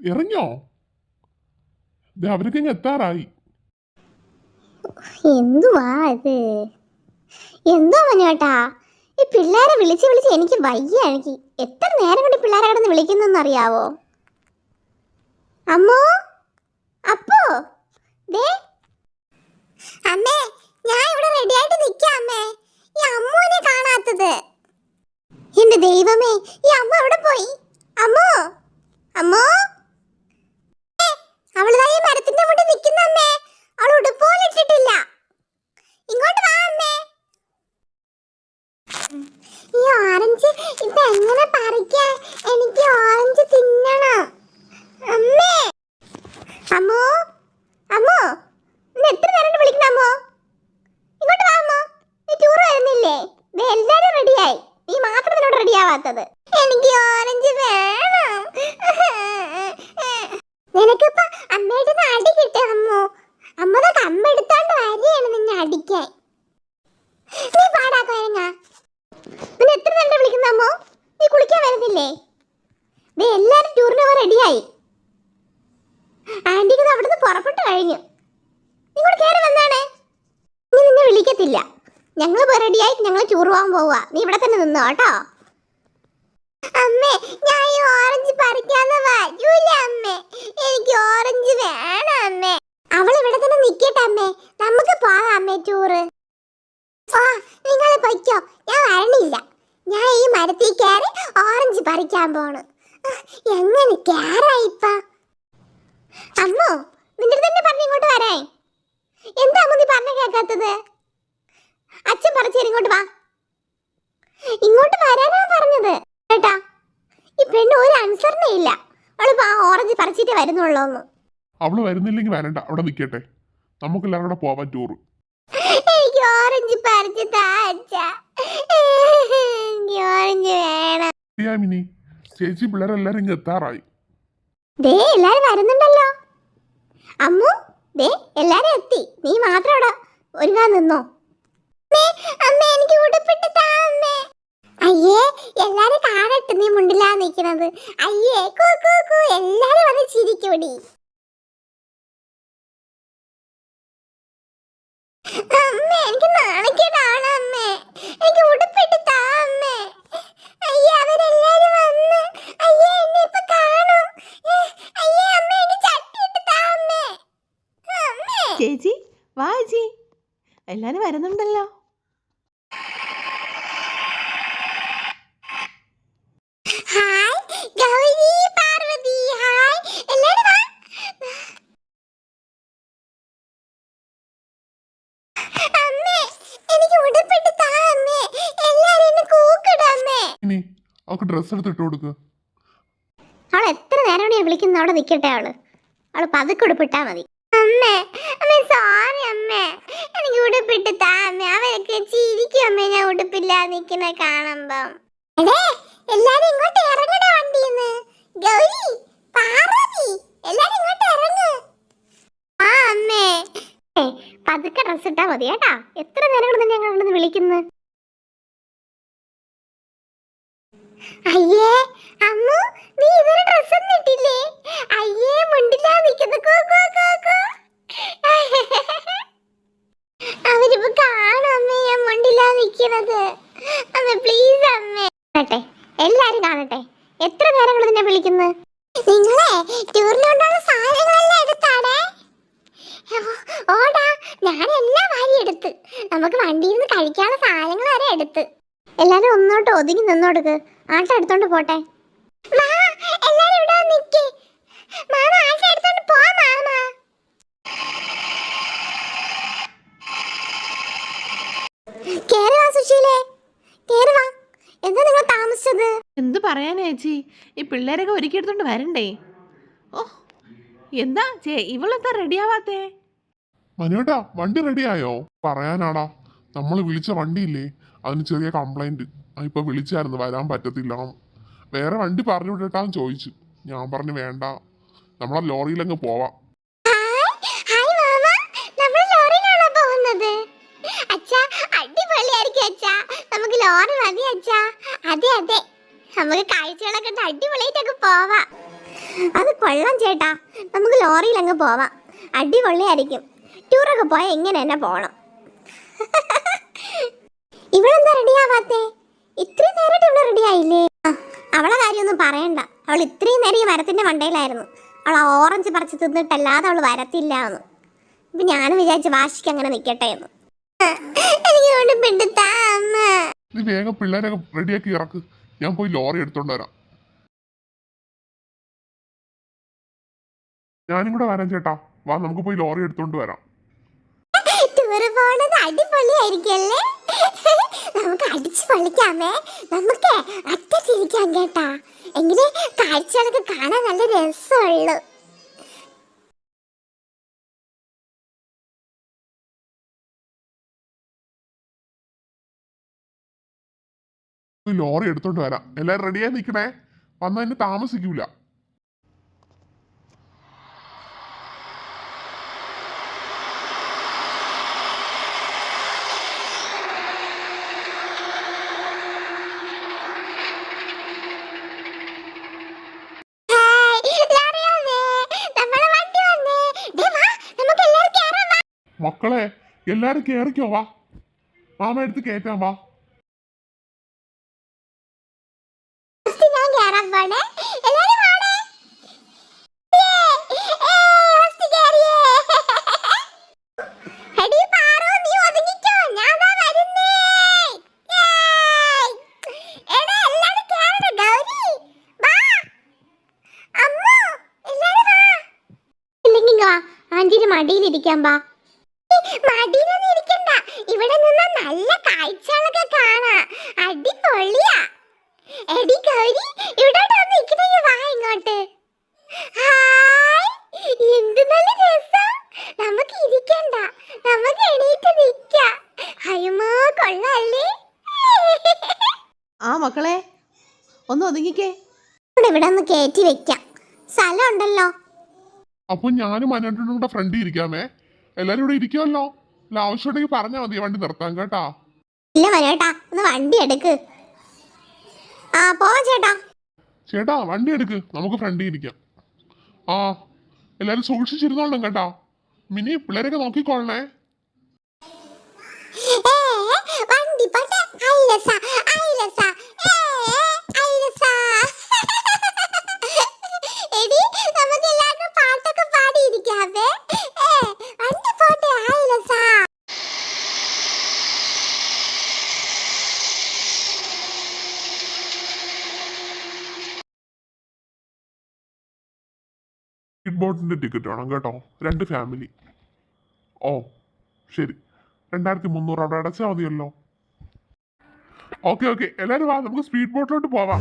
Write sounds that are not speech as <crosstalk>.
ഇറങ്ങിയോ അവരൊക്കെ ഇങ്ങ് എത്താറായി. എന്തുവാ ഇത്? എന്തോ ഈ പിള്ളേരെ വിളിച്ച് വിളിച്ച് എനിക്ക് വയ്യ എനിക്ക്. എത്ര നേരം കൊണ്ട് പിള്ളേരെ കിടന്ന് വിളിക്കുന്നറിയാവോ അമ്മോ അപ്പോ ദേ അമ്മേ ഞാൻ ഇവിടെ റെഡി ആയിട്ട് നിൽക്കാം അമ്മേ ഈ അമ്മുവിനെ കാണാത്തത് എന്റെ ദൈവമേ ഈ അമ്മ എവിടെ പോയി അമ്മോ അമ്മോ ഏ, അവളിതാ ഈ മരത്തിന്റെ മുന്നിൽ നിൽക്കുന്ന അമ്മേ അവൾ ഉടുപ്പോലും ഇട്ടിട്ടില്ല ഇങ്ങോട്ട് വാ അമ്മേ ഈ ഓറഞ്ച് ഇപ്പൊ എങ്ങനെ പറിക്കാൻ എനിക്ക് ഓറഞ്ച് തിന്നണം അമ്മേ അമ്മോ അമ്മോ ഇന്ന് എത്ര നേരം വിളിക്കുന്ന അമ്മോ ഇങ്ങോട്ട് വാ അമ്മോ നീ ടൂർ വരുന്നില്ലേ ദേ എല്ലാരും റെഡിയായി നീ മാത്രം നിന്നോട് എനിക്ക് ഓറഞ്ച് വേണം. നിനക്കിപ്പോ അമ്മയുടെ അടി കിട്ടും അമ്മോ? അമ്മ കമ്പെടുത്തോണ്ട് വരികയാണ് നിന്നെ അടിക്കാൻ. നീ പാടാക്കോ പിന്നെ എത്ര നേരം വിളിക്കുന്ന അമ്മോ? നീ കുളിക്കാൻ വരുന്നില്ലേ ദേ എല്ലാരും ടൂറിന് റെഡിയായി. ആന്റിക്ക് അവിടുന്ന് പുറപ്പെട്ടു കഴിഞ്ഞു. നിങ്ങൾ കയറി വന്നാണേ. നീ നിന്നെ വിളിക്കത്തില്ല. ഞങ്ങൾ റെഡിയായി ഞങ്ങൾ ടൂർ പോകാൻ പോവുക നീ ഇവിടെ തന്നെ നിന്നോ കേട്ടോ? അമ്മേ ഞാൻ ഈ ഓറഞ്ച് പറിക്കാന്ന് വരൂല അമ്മേ. എനിക്ക് ഓറഞ്ച് വേണം അമ്മേ. അവൾ ഇവിടെ തന്നെ നിക്കട്ടെ അമ്മേ. നമുക്ക് പോകാം അമ്മേ ടൂറ് ആ നിങ്ങൾ പൊയ്ക്കോ. ഞാൻ വരണില്ല. ഞാൻ ഈ മരത്തിൽ കയറി ഓറഞ്ച് പറിക്കാൻ പോണ്. എങ്ങനെ കയറായിപ്പ അമ്മോ നിന്റെ തന്നെ പറഞ്ഞു ഇങ്ങോട്ട് വരേ. എന്താ അമ്മ നീ പറഞ്ഞ കേൾക്കാത്തത്? അച്ഛൻ പറിച്ചേരി ഇങ്ങോട്ട് വാ. ഇങ്ങോട്ട് വരാനാ പറഞ്ഞത് കേട്ടാ ഈ പെണ്ണ് ഒരു അനുസരണയില്ല അവളിപ്പോ ആ ഓറഞ്ച് പറിച്ചിട്ടേ വരുന്നുള്ളൂന്ന്. അവൾ വരുന്നില്ലെങ്കിൽ വരണ്ട. അവിടെ നിൽക്കട്ടെ. നമുക്ക് എല്ലാവരും കൂടെ പോവാൻ ടൂർ എനിക്ക് ഓറഞ്ച് പറിച്ച്. എനിക്ക് ഓറഞ്ച് വേണം. മിനി. ചേച്ചി പിള്ളേരെല്ലാരും ഇങ്ങ് എത്താറായി. ദേ എല്ലാരും വരുന്നുണ്ടല്ലോ. അമ്മു ദേ എല്ലാരും എത്തി. നീ മാത്രം അവിടെ ഒരുങ്ങാൻ നിന്നോ? അമ്മ എനിക്ക് ഉടുപ്പിട്ട് താ അമ്മേ. അയ്യേ എല്ലാരും കാണട്ടെ നീ മുണ്ടില്ലാ നിൽക്കുന്നത്. അയ്യേ കൂ കൂ കൂ എല്ലാരും വന്ന് ചിരിക്കൂടി. അമ്മേ എനിക്ക് അമ്മേ. എനിക്ക് ഉടുപ്പിട്ട് താ അമ്മേ. അയ്യേ അയ്യേ എന്നെ അയ്യേ അമ്മേ എനിക്ക് താ അമ്മേ. അമ്മേ. ചേച്ചി വാ ചേച്ചി. എല്ലാരും വരുന്നുണ്ടല്ലോ ഹായ് ഗൗരി പാർവതി ഹായ് എല്ലാരും വാ അമ്മേ എനിക്ക് ഉടുപ്പിട്ട് താ അമ്മേ എല്ലാരും എന്നെ കൂക്കിടും അമ്മേ അവൾക്ക് ഡ്രസ്സ് എടുത്ത് ഇട്ട് കൊടുക്ക്. അവൾ എത്ര നേരമാണ് ഞാൻ വിളിക്കുന്നത് അവിടെ നിൽക്കട്ടെ അവൾ. അവൾ പതുക്കെ ഉടുപ്പിട്ടാ മതി. അമ്മേ അമ്മേ സോറി അമ്മേ. എനിക്ക് ഉടുപ്പിട്ട് താ അമ്മേ. അമ്മേ ഞാൻ നിൽക്കുന്ന എടേ ഇങ്ങോട്ട് ഇങ്ങോട്ട് ആ അമ്മേ. പതുക്കെ ഡ്രസ് ഇട്ടാ മതി കേട്ടാ. എത്ര നേരം ഞങ്ങൾ ഇവിടുന്ന് അയ്യേ അമ്മു നീ ഇതൊരു ഡ്രസ് ഇട്ടില്ലേ? അയ്യേ മുണ്ടില്ലാ നിൽക്കുന്ന കോ കോ കോ കോ. അവരിപ്പോ കാണും അമ്മേ ഞാൻ മുണ്ടില്ലാ നിൽക്കുന്നത് അമ്മ പ്ലീസ് അമ്മേ. കാണട്ടെ എല്ലാരും കാണട്ടെ. എത്ര നേരം കൊണ്ട് നിന്നെ വിളിക്കുന്നു നിങ്ങളെ ടൂറിനോണ്ടുള്ള സാധനങ്ങളെല്ലാം എടുത്താടേ? ഓടാ ഞാൻ എല്ലാം വാരി എടുത്ത് നമുക്ക് വണ്ടിയിൽ നിന്ന് കഴിക്കാനുള്ള സാധനങ്ങൾ വരെ എടുത്ത്. എല്ലാരും ഒന്നോട്ട് ഒതുങ്ങി നിന്നോടുക്ക്. ആട്ടം എടുത്തോണ്ട് പോട്ടെ. എന്താ പറയാനാ ചേച്ചി? ഈ പിള്ളേരൊക്കെ ഒരുക്കി എടുത്തോണ്ട് വരണ്ടേ? ഓ എന്താ ചേ ഇവളെന്താ റെഡിയാവാത്തേ മനുവേട്ടാ വണ്ടി റെഡിയായോ പറയാനാടാ നമ്മൾ വിളിച്ച വണ്ടിയില്ലേ? അതിന് ചെറിയ കംപ്ലൈന്റ് ഇപ്പോൾ വിളിച്ചായിരുന്നു വരാൻ പറ്റത്തില്ല. വേറെ വണ്ടി പറഞ്ഞു വിടട്ടാന്ന് ചോദിച്ചു. ഞാൻ പറഞ്ഞു വേണ്ട. നമ്മളെ ലോറിയിലങ്ങ് പോവാം. അതെ അതെ. നമുക്ക് അത് കൊള്ളാം ചേട്ടാ. നമുക്ക് ലോറിയിൽ അങ്ങ് പോവാം. അടിപൊളിയായിരിക്കും. ടൂറൊക്കെ പോയാൽ ഇങ്ങനെ തന്നെ പോണം. <laughs> ഇവളെന്താ റെഡിയാവാത്തേ? ഇത്രയും നേരമായിട്ട് ഇവിടെ റെഡി ആയില്ലേ അവളെ കാര്യമൊന്നും പറയണ്ട. അവൾ ഇത്രയും നേരം ഈ മരത്തിന്റെ മണ്ടയിലായിരുന്നു. അവൾ ആ ഓറഞ്ച് പറിച്ച് തിന്നിട്ടല്ലാതെ അവൾ വരത്തില്ല എന്ന് ഇപ്പൊ ഞാനും വിചാരിച്ച് വാശിക്ക് അങ്ങനെ നിൽക്കട്ടെ എന്ന്. നീ വേഗം റെഡിയാക്കി ഇറക്ക്. ഞാൻ പോയി ലോറി എടുത്തോണ്ട് വരാം. ഞാനും കൂടെ വരാം ചേട്ടാ. വാ നമുക്ക് പോയി ലോറി എടുത്തോണ്ട് വരാം. ടൂറ് പോണത് അടിപൊളിയായിരിക്കല്ലേ നമുക്ക് അടിച്ചു പൊളിക്കാമേ. നമുക്ക് അറ്റത്തിരിക്കാം കേട്ടാ. എങ്കിലേ കാഴ്ചകളൊക്കെ കാണാൻ നല്ല രസമുള്ളു. ലോറി എടുത്തോണ്ട് വരാം. എല്ലാരും റെഡിയായി നിൽക്കണേ? വന്നതിന് താമസിക്കൂല ഹായ്, ലോറിയാമ്മേ, നമ്മളെ വണ്ടി വന്നേ. ദേ വാ, നമുക്ക് എല്ലാവരും കേറാം വാ. മക്കളെ എല്ലാരും കേറിക്കോ വാ. മാമ എടുത്ത് കേറ്റാം വാ. ആന്റിന് മടിയിലിരിക്കാൻ വാ. മടിയിലൊന്നും ഇരിക്കണ്ട. ഇവിടെ നിന്ന് നല്ല കാഴ്ചകളൊക്കെ കാണാം. അടിപൊളിയാ. എടി ഗൗരി ഇവിടെ നിൽക്കണെങ്കിൽ വാ ഇങ്ങോട്ട്. ഹായ് എന്ത് നല്ല രസം. നമുക്ക് ഇരിക്കണ്ട. നമുക്ക് എണീറ്റ് നിൽക്കാം. അയ്യമ്മോ കൊള്ളല്ലേ. ആ മക്കളെ ഒന്ന് ഒതുങ്ങിക്കേ. ഇവിടെ ഒന്ന് കയറ്റി വെക്കാം. സ്ഥലം ഉണ്ടല്ലോ. അപ്പൊ ഞാനും അനേട്ടനും കൂടെ ഫ്രണ്ട് ഇരിക്കാമേ? എല്ലാരും ഇവിടെ ഇരിക്കുമല്ലോ അല്ല ആവശ്യമുണ്ടെങ്കിൽ പറഞ്ഞാൽ മതി വണ്ടി നിർത്താം കേട്ടാ. ഇല്ല വരേട്ടാ ഒന്ന് വണ്ടി എടുക്ക്. ആ പോവാ ചേട്ടാ. ചേട്ടാ വണ്ടി എടുക്ക് നമുക്ക് ഫ്രണ്ടിൽ ഇരിക്കാം. ആ എല്ലാരും സൂക്ഷിച്ചിരുന്നോളും കേട്ടാ. മിനി പിള്ളേരൊക്കെ നോക്കിക്കൊള്ളണേ വണ്ടി ഐലസ ഐലസ എടി നമുക്ക് എല്ലാവർക്കും പാട്ടൊക്കെ പാടിയിരിക്കാവേ ഏ, വണ്ടി പോട്ടെ ഐലസ സ്പീഡ് ബോട്ടിന്റെ ടിക്കറ്റ് വേണം കേട്ടോ. രണ്ട് ഫാമിലി ഓ ശരി. രണ്ടായിരത്തി മുന്നൂറ് അവിടെ അടച്ചാൽ മതിയല്ലോ. ഓക്കെ ഓക്കെ എല്ലാരും വാ നമുക്ക് സ്പീഡ് ബോട്ടിലോട്ട് പോവാം.